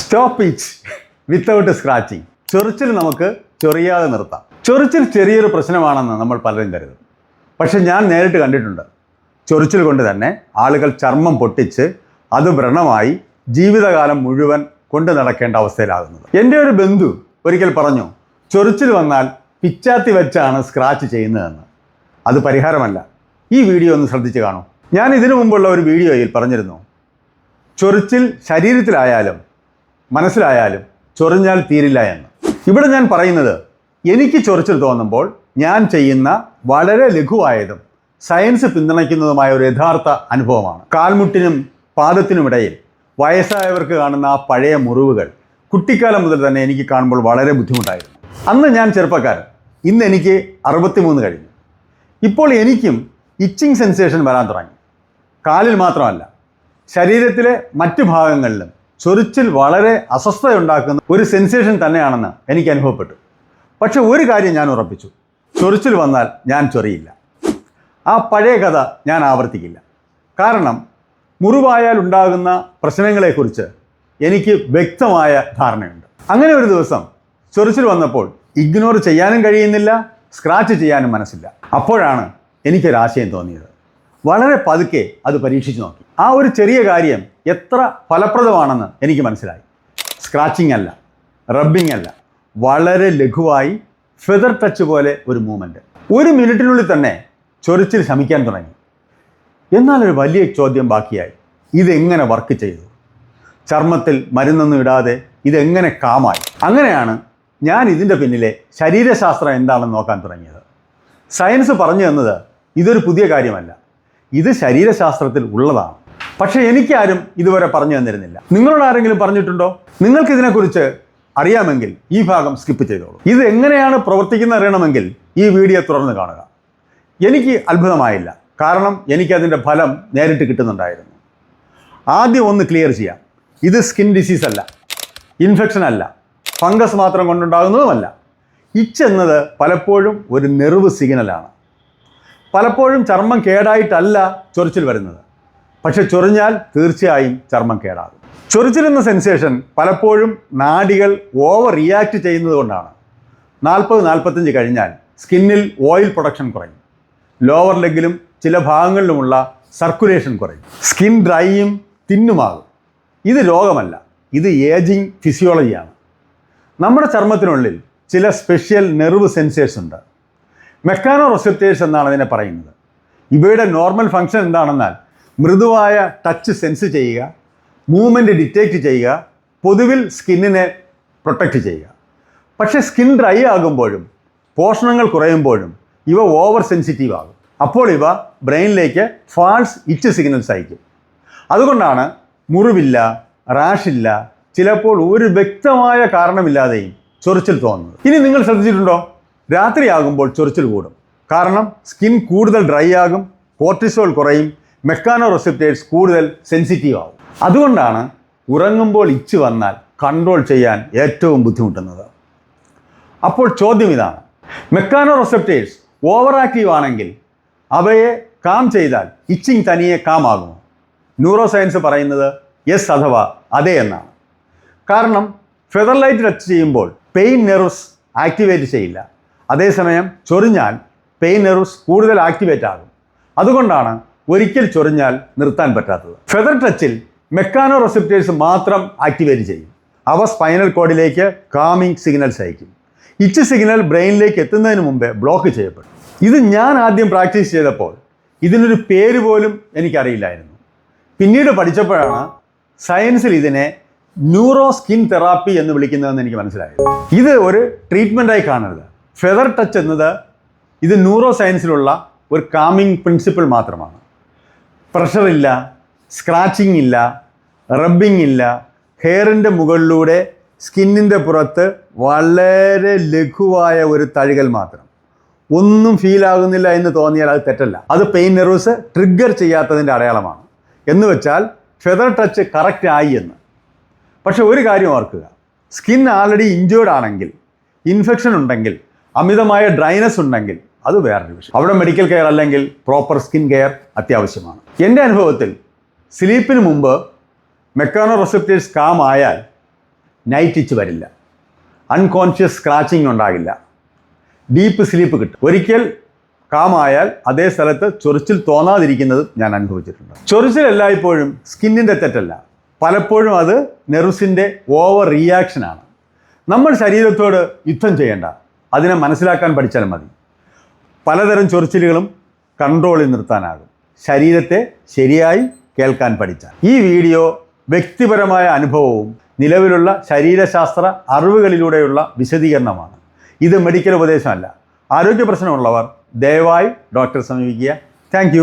Stop it without scratching ചൊറിച്ചിൽ നമുക്ക് ചൊറിയാതെ നിർത്താം. ചൊറിച്ചിൽ ചെറിയൊരു പ്രശ്നമാണെന്ന് നമ്മൾ പലരും കരുതും. പക്ഷെ ഞാൻ നേരിട്ട് കണ്ടിട്ടുണ്ട്. ചൊറിച്ചിൽ കൊണ്ട് തന്നെ ആളുകൾ ചർമ്മം പൊട്ടിച്ച് അത് വ്രണമായി ജീവിതകാലം മുഴുവൻ കൊണ്ടു നടക്കേണ്ട അവസ്ഥയിലാകുന്നത്. എന്റെ ഒരു ബന്ധു ഒരിക്കൽ പറഞ്ഞു ചൊറിച്ചിൽ വന്നാൽ പിച്ചാത്തി വെച്ചാണ് സ്ക്രാച്ച് ചെയ്യുന്നതെന്ന്. അത് പരിഹാരമല്ല. ഈ വീഡിയോ ഒന്ന് ശ്രദ്ധിച്ച് കാണൂ. ഞാൻ ഇതിനു മുമ്പുള്ള ഒരു വീഡിയോയിൽ പറഞ്ഞിരുന്നു ചൊറിച്ചിൽ ശരീരത്തിലായാലും മനസ്സിലായാലും ചൊറിഞ്ഞാൽ തീരില്ല എന്ന്. ഇവിടെ ഞാൻ പറയുന്നത് എനിക്ക് ചൊറിച്ചിൽ തോന്നുമ്പോൾ ഞാൻ ചെയ്യുന്ന വളരെ ലഘുവായതും സയൻസ് പിന്തുണയ്ക്കുന്നതുമായ ഒരു യഥാർത്ഥ അനുഭവമാണ്. കാൽമുട്ടിനും പാദത്തിനുമിടയിൽ വയസ്സായവർക്ക് കാണുന്ന ആ പഴയ മുറിവുകൾ കുട്ടിക്കാലം മുതൽ തന്നെ എനിക്ക് കാണുമ്പോൾ വളരെ ബുദ്ധിമുട്ടായിരുന്നു. അന്ന് ഞാൻ ചെറുപ്പക്കാരൻ. ഇന്ന് എനിക്ക് അറുപത്തിമൂന്ന് കഴിഞ്ഞു. ഇപ്പോൾ എനിക്കും ഇച്ചിങ് സെൻസേഷൻ വരാൻ തുടങ്ങി. കാലിൽ മാത്രമല്ല ശരീരത്തിലെ മറ്റു ഭാഗങ്ങളിലും ചൊറിച്ചിൽ വളരെ അസ്വസ്ഥതയുണ്ടാക്കുന്ന ഒരു സെൻസേഷൻ തന്നെയാണെന്ന് എനിക്ക് അനുഭവപ്പെട്ടു. പക്ഷെ ഒരു കാര്യം ഞാൻ ഉറപ്പിച്ചു. ചൊറിച്ചിൽ വന്നാൽ ഞാൻ ചൊറിയില്ല. ആ പഴയ കഥ ഞാൻ ആവർത്തിക്കില്ല. കാരണം മുറിവായാൽ ഉണ്ടാകുന്ന പ്രശ്നങ്ങളെക്കുറിച്ച് എനിക്ക് വ്യക്തമായ ധാരണയുണ്ട്. അങ്ങനെ ഒരു ദിവസം ചൊറിച്ചിൽ വന്നപ്പോൾ ഇഗ്നോർ ചെയ്യാനും കഴിയുന്നില്ല സ്ക്രാച്ച് ചെയ്യാനും മനസ്സില്ല. അപ്പോഴാണ് എനിക്കൊരാശയം തോന്നിയത്. വളരെ പതുക്കെ അത് പരീക്ഷിച്ചു നോക്കി. ആ ഒരു ചെറിയ കാര്യം എത്ര ഫലപ്രദമാണെന്ന് എനിക്ക് മനസ്സിലായി. സ്ക്രാച്ചിങ് അല്ല റബ്ബിംഗ് അല്ല വളരെ ലഘുവായി ഫെദർ ടച്ച് പോലെ ഒരു മൂവ്മെന്റ് ഒരു മിനിറ്റിനുള്ളിൽ തന്നെ ചൊരിച്ചിൽ ശമിക്കാൻ തുടങ്ങി. എന്നാൽ ഒരു വലിയ ചോദ്യം ബാക്കിയായി. ഇതെങ്ങനെ വർക്ക് ചെയ്തു? ചർമ്മത്തിൽ മരുന്നൊന്നും ഇടാതെ ഇതെങ്ങനെ കാമായി? അങ്ങനെയാണ് ഞാൻ ഇതിന്റെ പിന്നിലെ ശരീരശാസ്ത്രം എന്താണെന്ന് നോക്കാൻ തുടങ്ങിയത്. സയൻസ് പറഞ്ഞു തന്നത് ഇതൊരു പുതിയ കാര്യമല്ല. ഇത് ശരീരശാസ്ത്രത്തിൽ ഉള്ളതാണ്. പക്ഷേ എനിക്കാരും ഇതുവരെ പറഞ്ഞു തന്നിരുന്നില്ല. നിങ്ങളോട് ആരെങ്കിലും പറഞ്ഞിട്ടുണ്ടോ? നിങ്ങൾക്ക് ഇതിനെക്കുറിച്ച് അറിയാമെങ്കിൽ ഈ ഭാഗം സ്കിപ്പ് ചെയ്തോളൂ. ഇത് എങ്ങനെയാണ് പ്രവർത്തിക്കുന്ന അറിയണമെങ്കിൽ ഈ വീഡിയോ തുടർന്ന് കാണുക. എനിക്ക് അത്ഭുതമായില്ല. കാരണം എനിക്കതിന്റെ ഫലം നേരിട്ട് കിട്ടുന്നുണ്ടായിരുന്നു. ആദ്യം ഒന്ന് ക്ലിയർ ചെയ്യാം. ഇത് സ്കിൻ ഡിസീസ് അല്ല. ഇൻഫെക്ഷൻ അല്ല. ഫംഗസ് മാത്രം കൊണ്ടുണ്ടാകുന്നതുമല്ല. ഇച്ച് എന്നത് പലപ്പോഴും ഒരു നെർവ് സിഗ്നലാണ്. പലപ്പോഴും ചർമ്മം കേടായിട്ടല്ല ചൊറിച്ചിൽ വരുന്നത്. പക്ഷെ ചൊറിഞ്ഞാൽ തീർച്ചയായും ചർമ്മം കേടാകും. ചൊറിച്ചിൽ എന്ന സെൻസേഷൻ പലപ്പോഴും നാഡികൾ ഓവർ റിയാക്ട് ചെയ്യുന്നത് കൊണ്ടാണ്. നാൽപ്പത് നാൽപ്പത്തഞ്ച് കഴിഞ്ഞാൽ സ്കിന്നിൽ ഓയിൽ പ്രൊഡക്ഷൻ കുറയും. ലോവർ ലെഗിലും ചില ഭാഗങ്ങളിലുമുള്ള സർക്കുലേഷൻ കുറയും. സ്കിൻ ഡ്രൈയും തിന്നുമാകും. ഇത് രോഗമല്ല. ഇത് ഏജിങ് ഫിസിയോളജിയാണ് നമ്മുടെ ചർമ്മത്തിനുള്ളിൽ ചില സ്പെഷ്യൽ നെർവ് സെൻസേഴ്സ് ഉണ്ട്. മെക്കാനോ റെസെപ്റ്റേഴ്സ് എന്നാണ് അതിനെ പറയുന്നത്. ഇവയുടെ നോർമൽ ഫങ്ഷൻ എന്താണെന്നാൽ മൃദുവായ ടച്ച് സെൻസ് ചെയ്യുക മൂവ്മെന്റ് ഡിറ്റക്റ്റ് ചെയ്യുക പൊതുവിൽ സ്കിന്നിനെ പ്രൊട്ടക്റ്റ് ചെയ്യുക. പക്ഷേ സ്കിൻ ഡ്രൈ ആകുമ്പോഴും പോഷണങ്ങൾ കുറയുമ്പോഴും ഇവ ഓവർ സെൻസിറ്റീവ് ആകും. അപ്പോൾ ഇവ ബ്രെയിനിലേക്ക് ഫാൾസ് ഇച്ച് സിഗ്നൽസ് അയക്കും അതുകൊണ്ടാണ് മുറിവില്ല റാഷില്ല ചിലപ്പോൾ ഒരു വ്യക്തമായ കാരണമില്ലാതെയും ചൊറിച്ചിൽ തോന്നുന്നത്. ഇനി നിങ്ങൾ ശ്രദ്ധിച്ചിട്ടുണ്ടോ? രാത്രിയാകുമ്പോൾ ചൊറിച്ചിൽ കൂടും. കാരണം സ്കിൻ കൂടുതൽ ഡ്രൈ ആകും കോർട്ടിസോൾ കുറയും മെക്കാനോ റെസിപ്റ്റേഴ്സ് കൂടുതൽ സെൻസിറ്റീവ് ആകും അതുകൊണ്ടാണ് ഉറങ്ങുമ്പോൾ ഇച്ച് വന്നാൽ കൺട്രോൾ ചെയ്യാൻ ഏറ്റവും ബുദ്ധിമുട്ടുന്നത്. അപ്പോൾ ചോദ്യം ഇതാണ്. മെക്കാനോ റെസെപ്റ്റേഴ്സ് ഓവർ ആക്റ്റീവ് ആണെങ്കിൽ അവയെ കാം ചെയ്താൽ ഇച്ചിങ് തനിയെ കാം ആകുമോ? ന്യൂറോ സയൻസ് പറയുന്നത് യെസ് അഥവാ അതെ എന്നാണ്. കാരണം ഫെദർ ലൈറ്റ് ടച്ച് ചെയ്യുമ്പോൾ പെയിൻ നെർവ്സ് ആക്ടിവേറ്റ് ചെയ്യില്ല. അതേസമയം ചൊറിഞ്ഞാൽ പെയിൻ നെർവ്സ് കൂടുതൽ ആക്ടിവേറ്റ് ആകും. അതുകൊണ്ടാണ് ഒരിക്കൽ ചൊറിഞ്ഞാൽ നിർത്താൻ പറ്റാത്തത്. ഫെദർ ടച്ചിൽ മെക്കാനോ റെസിപ്റ്റേഴ്സ് മാത്രം ആക്ടിവേറ്റ് ചെയ്യും. അവ സ്പൈനൽ കോഡിലേക്ക് കാമിംഗ് സിഗ്നൽസ് അയക്കും ഇച്ച് സിഗ്നൽ ബ്രെയിനിലേക്ക് എത്തുന്നതിന് മുമ്പേ ബ്ലോക്ക് ചെയ്യപ്പെടും. ഇത് ഞാൻ ആദ്യം പ്രാക്ടീസ് ചെയ്തപ്പോൾ ഇതിനൊരു പേര് പോലും എനിക്കറിയില്ലായിരുന്നു. പിന്നീട് പഠിച്ചപ്പോഴാണ് സയൻസിൽ ഇതിനെ ന്യൂറോ സ്കിൻ തെറാപ്പി എന്ന് വിളിക്കുന്നതെന്ന് എനിക്ക് മനസ്സിലായത്. ഇത് ഒരു ട്രീറ്റ്മെന്റായി കാണരുത്. ഫെദർ ടച്ച് എന്നത് ഇത് ന്യൂറോ സയൻസിലുള്ള ഒരു കാമിങ് പ്രിൻസിപ്പിൾ മാത്രമാണ്. പ്രഷറില്ല സ്ക്രാച്ചിങ് ഇല്ല റബ്ബിംഗ് ഇല്ല. ഹെയറിന്റെ മുകളിലൂടെ സ്കിന്നിന്റെ പുറത്ത് വളരെ ലഘുവായ ഒരു തഴുകൽ മാത്രം. ഒന്നും ഫീൽ ആകുന്നില്ല എന്ന് തോന്നിയാൽ അത് തെറ്റല്ല. അത് പെയിൻ നെർവസ് ട്രിഗർ ചെയ്യാത്തതിന്റെ അടയാളമാണ്. എന്ന് വെച്ചാൽ ഫെദർ ടച്ച് കറക്റ്റ് ആയി എന്ന്. പക്ഷെ ഒരു കാര്യം ഓർക്കുക. സ്കിൻ ആൾറെഡി ഇഞ്ചേർഡ് ആണെങ്കിൽ ഇൻഫെക്ഷൻ ഉണ്ടെങ്കിൽ അമിതമായ ഡ്രൈനസ് ഉണ്ടെങ്കിൽ അത് വേറൊരു വിഷയം. അവിടെ മെഡിക്കൽ കെയർ അല്ലെങ്കിൽ പ്രോപ്പർ സ്കിൻ കെയർ അത്യാവശ്യമാണ്. എന്റെ അനുഭവത്തിൽ സ്ലീപ്പിന് മുമ്പ് മെക്കാനോ റെസെപ്റ്റേഴ്സ് കാം ആയാൽ നൈറ്റ് ഇച്ച് വരില്ല. അൺകോൺഷ്യസ് സ്ക്രാച്ചിങ് ഉണ്ടാകില്ല. ഡീപ്പ് സ്ലീപ്പ് കിട്ടും. ഒരിക്കൽ കാമായാൽ അതേ സ്ഥലത്ത് ചൊറിച്ചിൽ തോന്നാതിരിക്കുന്നത് ഞാൻ അനുഭവിച്ചിട്ടുണ്ട്. ചൊറിച്ചിൽ എല്ലായ്പ്പോഴും സ്കിന്നിന്റെ തെറ്റല്ല. പലപ്പോഴും അത് നെർവ്സിന്റെ ഓവർ റിയാക്ഷനാണ് നമ്മൾ ശരീരത്തോട് യുദ്ധം ചെയ്യേണ്ട. അതിനെ മനസ്സിലാക്കാൻ പഠിച്ചാൽ മതി. പലതരം ചൊറിച്ചിലുകളും കൺട്രോളിൽ നിർത്താനാകും. ശരീരത്തെ ശരിയായി കേൾക്കാൻ പഠിച്ചാൽ. ഈ വീഡിയോ വ്യക്തിപരമായ അനുഭവവും നിലവിലുള്ള ശരീരശാസ്ത്ര അറിവുകളിലൂടെയുള്ള വിശദീകരണമാണ്. ഇത് മെഡിക്കൽ ഉപദേശമല്ല. ആരോഗ്യ പ്രശ്നമുള്ളവർ ദയവായി ഡോക്ടറെ സമീപിക്കുക. താങ്ക്